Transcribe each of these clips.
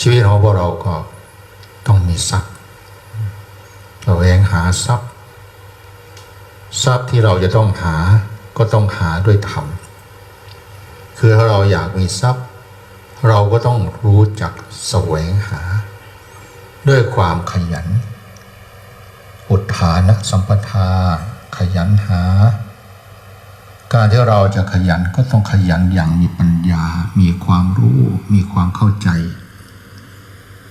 ชีวิตของพวกเราก็ต้องมีทรัพย์เราเองหาทรัพย์ ทรัพย์ที่เราจะต้องหาก็ต้องหาด้วยธรรมคือถ้าเราอยากมีทรัพย์ เราก็ต้องรู้จักแสวงหา ด้วยความขยัน อุทานะสัมปทา ขยันหา การที่เราจะขยันก็ต้องขยันอย่างมีปัญญา มีความรู้ มีความเข้าใจ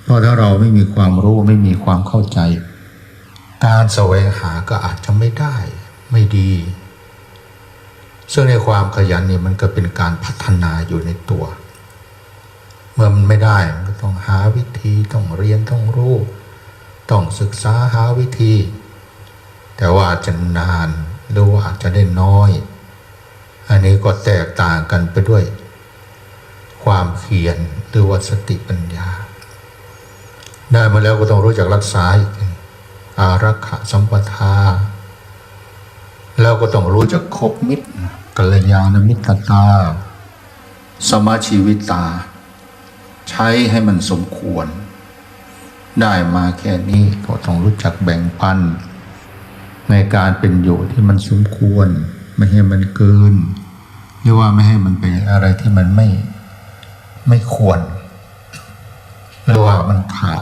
เพราะถ้าเราไม่มีความรู้ไม่มีความเข้าใจ การแสวงหาก็อาจจะไม่ได้ไม่ดี ซึ่งในความขยันนี่มันก็เป็นการพัฒนาอยู่ในตัว เมื่อมันไม่ได้มันก็ต้องหาวิธีต้องเรียนต้องรู้ ต้องศึกษาหาวิธี แต่ว่าอาจจะนานหรือว่าอาจจะได้น้อย อันนี้ก็แตกต่างกันไปด้วย ความเพียรหรือว่าสติปัญญา ได้มาแล้วก็ต้องรู้จักรักษาอีกอารักขาสัมปทา แล้วก็ต้องรู้จักคบมิตรกัลยาณมิตรตา สมาชีวิตา ใช้ให้มันสมควร ได้มาแค่นี้ก็ต้องรู้จักแบ่งปัน ในการเป็นอยู่ที่มันสมควร ไม่ให้มันเกินหรือว่าไม่ให้มันเป็นอะไรที่มันไม่ไม่ควรหรือว่ามันขาด